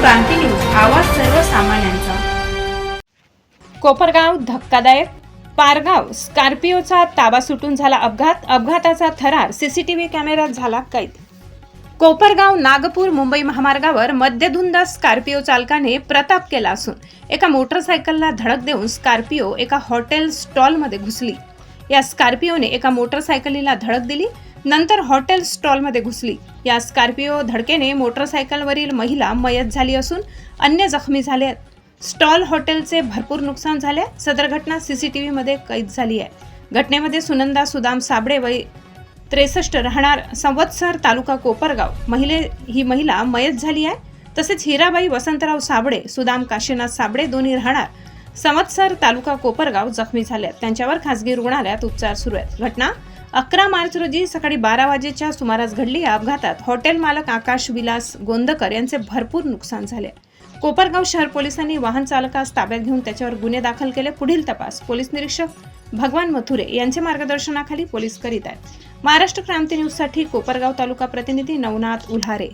क्रांती news आवाज सर्वसामान्यांचा. कोपरगाव धक्कादायक. पारगाव स्कॉर्पिओचा ताबा सुटून झाला अपघात. अपघाताचा थरार सीसीटीव्ही कॅमेऱ्यात झाला कैद. कोपरगाव नागपूर मुंबई महामार्गावर मद्यधुंद स्कॉर्पिओ चालकाने प्रताप केला असून एका मोटरसायकलला धडक देऊन स्कॉर्पिओ एका हॉटेल स्टॉलमध्ये घुसली. या स्कॉर्पिओने एका मोटरसायकलीला धडक दिली नंतर हॉटेल स्टॉलमध्ये घुसली. या स्कॉर्पिओ धडकेने मोटरसायकलवरील महिला मयत झाली असून अन्य जखमी झाले आहेत. स्टॉल हॉटेलचे भरपूर नुकसान झाले सदर घटना सी सी टी व्हीमध्ये कैद झाली आहे. घटनेमध्ये सुनंदा सुदाम साबळे वय त्रेसष्ट राहणार संवत्सर तालुका कोपरगाव. महिले ही महिला मयत झाली आहे. तसेच हिराबाई वसंतराव साबळे सुदाम काशीनाथ साबळे दोन्ही राहणार संवत्सर तालुका कोपरगाव जखमी झाले आहेत त्यांच्यावर खासगी रुग्णालयात उपचार सुरू आहेत. घटना अकरा मार्च रोजी सकाळी बारा वाजेच्या सुमारास घडली. या अपघातात हॉटेल मालक आकाश विलास गोंदकर यांचे भरपूर नुकसान झाले. कोपरगाव शहर पोलिसांनी वाहन चालकास ताब्यात घेऊन त्याच्यावर गुन्हे दाखल केले. पुढील तपास पोलीस निरीक्षक भगवान मथुरे यांच्या मार्गदर्शनाखाली पोलीस करीत आहेत. महाराष्ट्र क्रांती न्यूजसाठी कोपरगाव तालुका प्रतिनिधी नवनाथ उल्हारे.